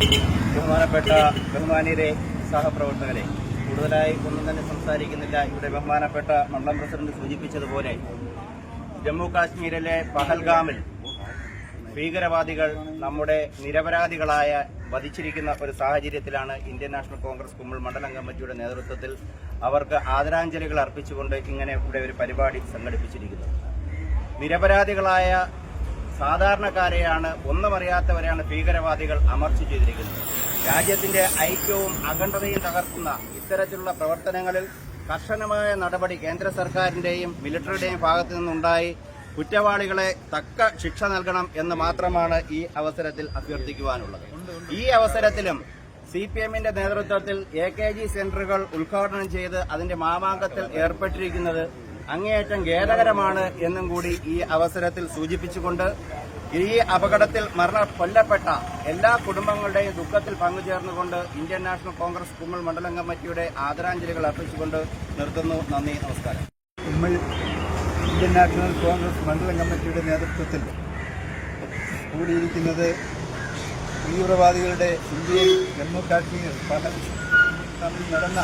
ബഹുമാനപ്പെട്ട ബഹുമാനിയരെ സഹപ്രവർത്തകരെ കൂടുതലായി ഒന്നും തന്നെ സംസാരിക്കുന്നില്ല. ഇവിടെ ബഹുമാനപ്പെട്ട മണ്ഡലം പ്രസിഡന്റ് സൂചിപ്പിച്ചതുപോലെ ജമ്മു കാശ്മീരിലെ പഹൽഗാമിൽ ഭീകരവാദികൾ നമ്മുടെ നിരപരാധികളായ വധിച്ചിരിക്കുന്ന ഒരു സാഹചര്യത്തിലാണ് ഇന്ത്യൻ നാഷണൽ കോൺഗ്രസ് കുമ്മൾ മണ്ഡലം കമ്മിറ്റിയുടെ നേതൃത്വത്തിൽ അവർക്ക് ആദരാഞ്ജലികൾ അർപ്പിച്ചുകൊണ്ട് ഇങ്ങനെ ഇവിടെ ഒരു പരിപാടി സംഘടിപ്പിച്ചിരിക്കുന്നത്. നിരപരാധികളായ സാധാരണക്കാരെയാണ് ഒന്നും അറിയാത്തവരെയാണ് ഭീകരവാദികൾ അമർച്ച ചെയ്തിരിക്കുന്നത്. രാജ്യത്തിന്റെ ഐക്യവും അഖണ്ഡതയും തകർക്കുന്ന ഇത്തരത്തിലുള്ള പ്രവർത്തനങ്ങളിൽ കർശനമായ നടപടി കേന്ദ്ര സർക്കാരിന്റെയും മിലിറ്ററിയുടെയും ഭാഗത്തു നിന്നുണ്ടായി. കുറ്റവാളികളെ തക്ക ശിക്ഷ നൽകണം എന്ന് മാത്രമാണ് ഈ അവസരത്തിൽ അഭ്യർത്ഥിക്കുവാനുള്ളത്. ഈ അവസരത്തിലും സി പി എമ്മിന്റെ നേതൃത്വത്തിൽ എ കെ ജി സെന്ററുകൾ ഉദ്ഘാടനം ചെയ്ത് അതിന്റെ മാമാങ്കത്തിൽ ഏർപ്പെട്ടിരിക്കുന്നത് അങ്ങേയറ്റം ഖേദകരമാണ് എന്നും കൂടി ഈ അവസരത്തിൽ സൂചിപ്പിച്ചുകൊണ്ട് ഈ അപകടത്തിൽ മരണ കൊല്ലപ്പെട്ട എല്ലാ കുടുംബങ്ങളുടെയും ദുഃഖത്തിൽ പങ്കുചേർന്നുകൊണ്ട് ഇന്ത്യൻ നാഷണൽ കോൺഗ്രസ് കുമ്മൽ മണ്ഡലം കമ്മിറ്റിയുടെ ആദരാഞ്ജലികൾ അർപ്പിച്ചുകൊണ്ട് നിർത്തുന്നു. നന്ദി നമസ്കാരം. കുമ്മൽ ഇന്ത്യൻ നാഷണൽ കോൺഗ്രസ് മണ്ഡലം കമ്മിറ്റിയുടെ നേതൃത്വത്തിൽ കൂടിയിരിക്കുന്നത് തീവ്രവാദികളുടെ ഇന്ത്യയിൽ ജമ്മു കാശ്മീർ തമ്മിൽ നടന്ന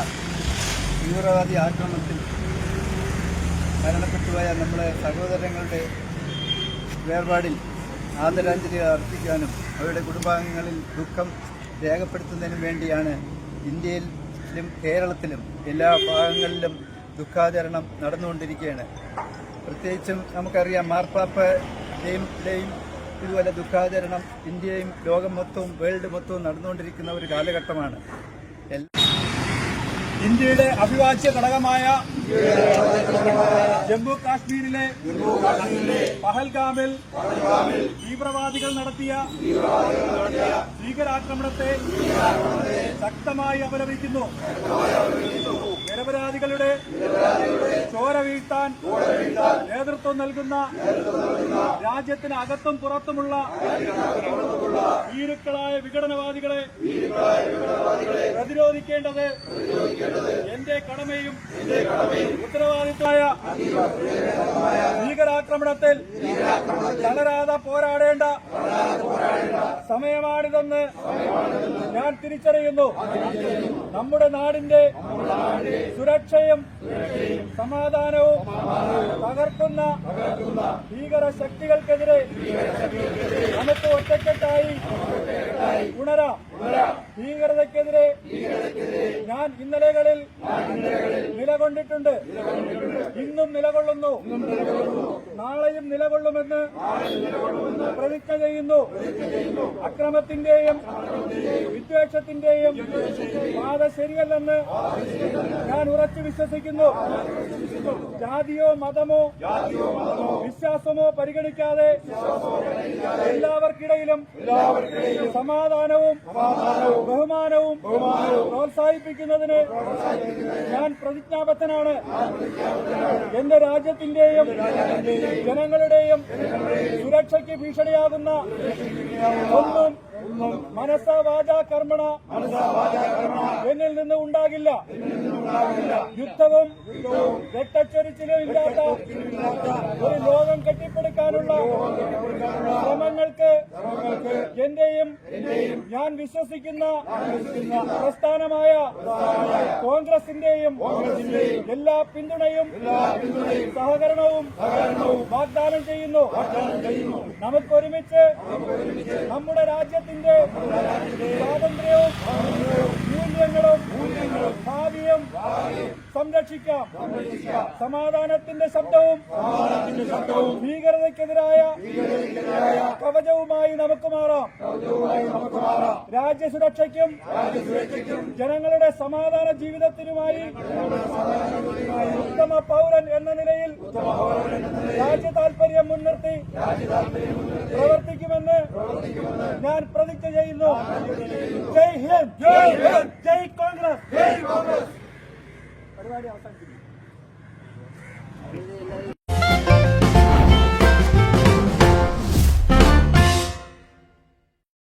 തീവ്രവാദി ആക്രമണത്തിൽ മരണപ്പെട്ടുപോയ നമ്മുടെ സഹോദരങ്ങളുടെ വേർപാടിൽ ആദരാഞ്ജലി അർപ്പിക്കാനും അവരുടെ കുടുംബാംഗങ്ങളിൽ ദുഃഖം രേഖപ്പെടുത്തുന്നതിനും വേണ്ടിയാണ് ഇന്ത്യയിലും കേരളത്തിലും എല്ലാ ഭാഗങ്ങളിലും ദുഃഖാചരണം നടന്നുകൊണ്ടിരിക്കുകയാണ്. പ്രത്യേകിച്ചും നമുക്കറിയാം മാർപ്പാപ്പയുടെയും ടെയും ഇതുപോലെ ദുഃഖാചരണം ഇന്ത്യയും ലോകം മൊത്തവും വേൾഡ് മൊത്തവും നടന്നുകൊണ്ടിരിക്കുന്ന ഒരു കാലഘട്ടമാണ്. എല്ലാ ഇന്ത്യയുടെ അവിഭാജ്യ ഘടകമായ ജമ്മു കാശ്മീരിലെ പഹൽഗാമിൽ തീവ്രവാദികൾ നടത്തിയ ഭീകരാക്രമണത്തെ ശക്തമായി അപലപിക്കുന്നു. നിരപരാധികളുടെ ചോര വീഴ്ത്താൻ നേതൃത്വം നൽകുന്ന രാജ്യത്തിന് അകത്തും പുറത്തുമുള്ള ഭീരുക്കളായ വിഘടനവാദികളെ പ്രതിരോധിക്കേണ്ടത് എന്റെ കടമയും ഉത്തരവാദിത്തമായ ഭീകരാക്രമണത്തിൽ തളരാതെ പോരാടേണ്ട സമയമാണിതെന്ന് ഞാൻ തിരിച്ചറിയുന്നു. നമ്മുടെ നാടിന്റെ സുരക്ഷയും സമാധാനവും തകർക്കുന്ന ഭീകര ശക്തികൾക്കെതിരെ നമുക്ക് ഒറ്റക്കെട്ടായി We're not out. ഭീകരതയ്ക്കെതിരെ ഞാൻ ഇന്നലെകളിൽ നിലകൊണ്ടിട്ടുണ്ട്. ഇന്നും നിലകൊള്ളുന്നു. നാളെയും നിലകൊള്ളുമെന്ന് പ്രതിജ്ഞ ചെയ്യുന്നു. അക്രമത്തിന്റെയും വിദ്വേഷത്തിന്റെയും പാത ശരിയല്ലെന്ന് ഞാൻ ഉറച്ചു വിശ്വസിക്കുന്നു. ജാതിയോ മതമോ വിശ്വാസമോ പരിഗണിക്കാതെ എല്ലാവർക്കിടയിലും സമാധാനവും ബഹുമാനവും പ്രോത്സാഹിപ്പിക്കുന്നതിന് ഞാൻ പ്രതിജ്ഞാബദ്ധനാണ്. എന്റെ രാജ്യത്തിന്റെയും ജനങ്ങളുടെയും സുരക്ഷയ്ക്ക് ഭീഷണിയാകുന്ന ഒന്നും മനസ്സ കർമ്മണ. എന്നിൽ നിന്ന് ഉണ്ടാകില്ല. യുദ്ധവും രക്തച്ചൊരിച്ചിലും ഇല്ലാത്ത ഒരു ലോകം കെട്ടിപ്പടുക്കാനുള്ള ശ്രമങ്ങൾക്ക് എന്റെയും ഞാൻ വിശ്വസിക്കുന്ന പ്രസ്ഥാനമായ കോൺഗ്രസിന്റെയും എല്ലാ പിന്തുണയും സഹകരണവും വാഗ്ദാനം ചെയ്യുന്നു. നമുക്കൊരുമിച്ച് നമ്മുടെ രാജ്യത്തിന്റെ സ്വാതന്ത്ര്യവും മൂല്യങ്ങളും ഭാവിയും സംരക്ഷിക്കാം. സമാധാനത്തിന്റെ ശബ്ദവും ഭീകരതയ്ക്കെതിരായ കവചവുമായി നമുക്ക് മാറാം. രാജ്യസുരക്ഷയ്ക്കും ജനങ്ങളുടെ സമാധാന ജീവിതത്തിനുമായി ഉത്തമ പൗരൻ എന്ന നിലയിൽ രാജ്യ താൽപര്യം മുൻനിർത്തി പ്രവർത്തിക്കുമെന്ന് ഞാൻ പ്രതിജ്ഞ ചെയ്യുന്നു. ജയ് ഹിന്ദ്. ജയ് കോൺഗ്രസ്. പരിപാടി അവസാനിപ്പിക്കും